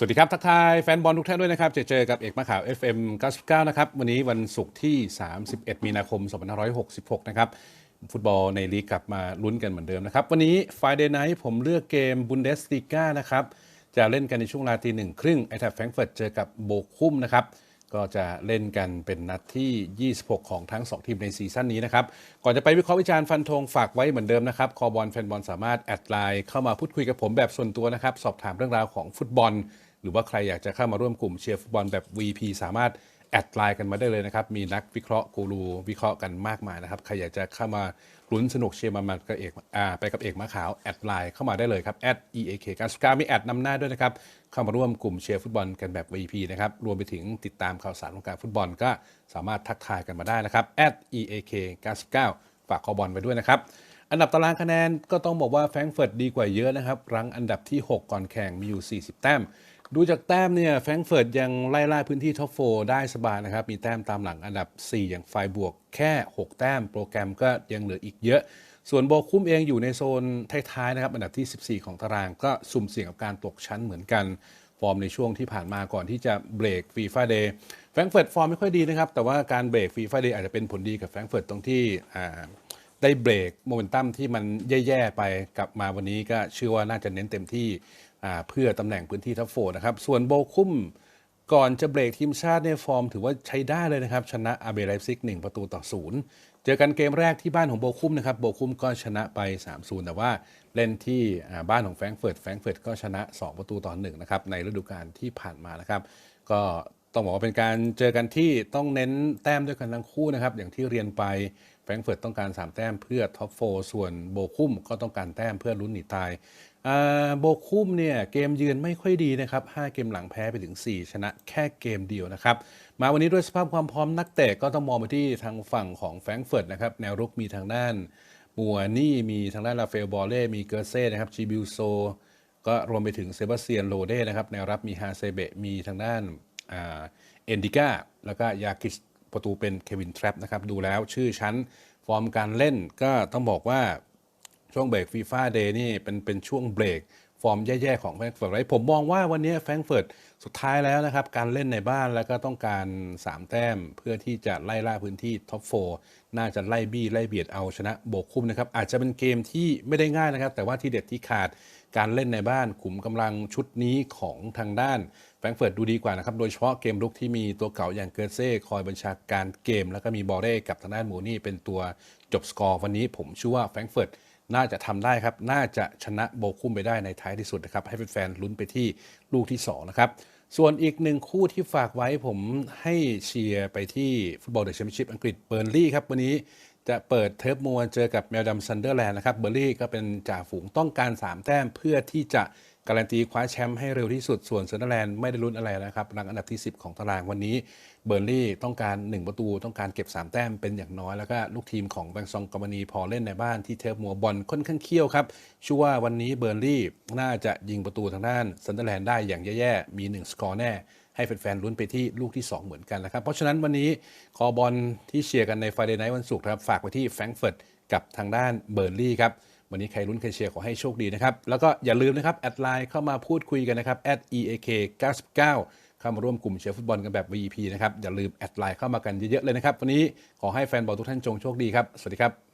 สวัสดีครับทักทายแฟนบอลทุกท่านด้วยนะครับ เจอเจอกับเอกมะขาว FM 99 นะครับ วันนี้วันศุกร์ที่ 31 มีนาคม 2566 นะครับ ฟุตบอลในลีกกลับมาลุ้นกันเหมือนเดิมนะครับ วันนี้ Friday Night ผมเลือกเกมบุนเดส l ีกานะครับ จะเล่นกันในช่วงลาตีหนึ่งครึ่งไอแทบแฟรงเฟิร์ตเจอกับโบคุมนะครับก็จะเล่นกันเป็นนัดที่ 26 ของทั้ง 2 ทีมในซีซั่นนี้นะครับ ก่อนจะไปวิเคราะห์วิจารณ์ฟันธงฝากไว้เหมือนเดิมนะครับ คอบอลแฟนบอลสามารถแอดไลน์เข้ามาพูดคุยกับผมแบบส่วนตัวนะครับ สอบถามเรื่องราวของฟุตบอล หรือว่าใครอยากจะเข้ามาร่วมกลุ่มเชียร์ฟุตบอลแบบ VP สามารถแอดไลน์กันมาได้เลยนะครับ มีนักวิเคราะห์กูรูวิเคราะห์กันมากมายนะครับ ใครอยากจะเข้ามาลุ้นสนุกเชียร์มันๆกับเอกอ่าไปกับเอกมะขาวแอดไลน์เข้ามาได้เลยครับแอด @eak การสกามีแอดนำหน้าด้วยนะครับ เข้ามาร่วมกลุ่มเชียร์ฟุตบอลกันแบบ VP นะครับ รวมไปถึงติดตามข่าวสารของการฟุตบอลก็สามารถทักทายกันมาได้นะครับแอด @eak 99ฝากคอบอลไปด้วยนะครับอันดับตารางคะแนนก็ต้องบอกว่าแฟรงก์เฟิร์ตดีกว่าเยอะนะครับ รั้งอันดับที่ 6 ก่อนแข่งมีอยู่ 40 แต้ม ดูจากแต้มเนี่ยแฟรงเฟิร์ตยังไล่ล่าพื้นที่ท็อปโฟได้สบายนะครับ มีแต้มตามหลังอันดับ 4 อย่างไฟบวกแค่ 6 แต้ม โปรแกรมก็ยังเหลืออีกเยอะ ส่วนโบคุ้มเองอยู่ในโซนท้ายๆนะครับ อันดับที่ 14 ของตารางก็สุ่มเสี่ยงกับการตกชั้นเหมือนกัน ฟอร์มในช่วงที่ผ่านมาก่อนที่จะเบรกฟีฟ่าเดย์แฟรงเฟิร์ตฟอร์มไม่ค่อยดีนะครับแต่ว่าการเบรกฟีฟ่าเดย์อาจจะเป็นผลดีกับแฟรงเฟิร์ตตรงที่อ่า ได้เบรกโมเมนตัมที่มันแย่ๆไปกลับมาวันนี้ก็เชื่อว่าน่าจะเน้นเต็มที่เพื่อตำแหน่งพื้นที่ทัฟโฟร์นะครับ ส่วนโบคุ้มก่อนจะเบรกทีมชาติในฟอร์ม ถือว่าใช้ได้เลยนะครับ ชนะอาเบไลฟ์ซิก1ประตูต่อศูนย์เจอกันเกมแรกที่บ้านของโบคุ้มนะครับโบคุ้มก็ชนะไป3-0แต่ว่าเล่นที่บ้านของแฟรงเฟิร์ตแฟรงเฟิร์ตก็ชนะ 2 ประตูต่อ1นะครับในฤดูกาลที่ผ่านมานะครับ ก็ ต้องบอกว่าเป็นการเจอกันที่ต้องเน้นแต้มด้วยกันทั้งคู่นะครับ อย่างที่เรียนไปแฟรงก์เฟิร์ตต้องการ 3 แต้มเพื่อท็อปโฟส่วนโบคุ้มก็ต้องการแต้มเพื่อลุ้นหนีตายโบคุ้มเนี่ยเกมยืนไม่ค่อยดีนะครับ 5 เกมหลังแพ้ไปถึง 4 ชนะแค่เกมเดียวนะครับ มาวันนี้ด้วยสภาพความพร้อมนักเตะก็ต้องมองไปที่ทางฝั่งของแฟรงก์เฟิร์ตนะครับ แนวรุกมีทางด้านมัวนี่มีทางด้านลาเฟลบอลเล่ มีเกอร์เซ่นะครับจิบิลโซก็รวมไปถึงเซบาสเตียนโรเด้นะครับแนวรับมีฮาเซเบะมีทางด้าน เอนดิก้าแล้วก็ยากิสประตูเป็นเควินทรัปนะครับ ดูแล้วชื่อชั้นฟอร์มการเล่นก็ต้องบอกว่าช่วงเบรกฟีฟ่าเดย์นี่เป็นเป็นช่วงเบรก ฟอร์มแย่ๆของแฟรงก์เฟิร์ตไว้ผมมองว่าวันนี้แฟรงก์เฟิร์ตสุดท้ายแล้วนะครับ การเล่นในบ้านแล้วก็ต้องการ 3 แต้ม เพื่อที่จะไล่ล่าพื้นที่ท็อปโฟน่าจะไล่บี้ไล่เบียดเอาชนะโบกคุ้มนะครับ อาจจะเป็นเกมที่ไม่ได้ง่ายนะครับ แต่ว่าที่เด็ดที่ขาดการเล่นในบ้านขุมกำลังชุดนี้ของทางด้านแฟรงก์เฟิร์ตดูดีกว่านะครับ โดยเฉพาะเกมรุกที่มีตัวเก่าอย่างเกอร์เซ่คอยบัญชาการเกม แล้วก็มีบอลเร่กับทางด้านมูนี่เป็นตัวจบสกอร์วันนี้ผมเชื่อว่าแฟรงก์เฟิร์ต น่าจะทำได้ครับ น่าจะชนะโบคุ้มไปได้ในท้ายที่สุดนะครับ ให้แฟนๆลุ้นไปที่ลูกที่ 2 นะครับ ส่วนอีกหนึ่งคู่ที่ฝากไว้ผมให้เชียร์ไปที่ฟุตบอลเดอะแชมเปี้ยนชิพอังกฤษเบอร์ลี่ครับ วันนี้จะเปิดเทปมวนเจอกับแมวดำซันเดอร์แลนด์นะครับ เบอร์ลี่ก็เป็นจ่าฝูงต้องการ 3 แต้มเพื่อที่จะ การันตีคว้าแชมป์ให้เร็วที่สุด ส่วนซันเดอร์แลนด์ไม่ได้ลุ้นอะไรนะครับรังอันดับที่ 10 ของตารางวันนี้ เบอร์ลี่ต้องการ 1 ประตูต้องการเก็บ 3 แต้มเป็นอย่างน้อย แล้วก็ลูกทีมของแบงซองกอมานีพอเล่นในบ้านที่เทปมัวบอลค่อนข้างเขี้ยวครับชื่อว่าวันนี้เบอร์ลี่น่าจะยิงประตูทางด้านซันเดอร์แลนด์ได้อย่างแย่ๆมี 1 สกอร์แน่ให้แฟนๆลุ้นไปที่ลูกที่ 2 เหมือนกันนะครับ เพราะฉะนั้นวันนี้คอบอลที่เชียร์กันในฟเดย์ไนท์วันศุกร์ครับ ฝากไปที่แฟรงก์เฟิร์ตกับทางด้านเบอร์ลี่ครับ วันนี้ใครลุ้นใครเชียร์ขอให้โชคดีนะครับ แล้วก็อย่าลืมนะครับ แอดไลน์เข้ามาพูดคุยกันนะครับ @eak 99เข้ามาร่วมกลุ่มเชียร์ฟุตบอลกันแบบ VP นะครับ อย่าลืมแอดไลน์เข้ามากันเยอะๆเลยนะครับ วันนี้ขอให้แฟนบอลทุกท่านจงโชคดีครับ สวัสดีครับ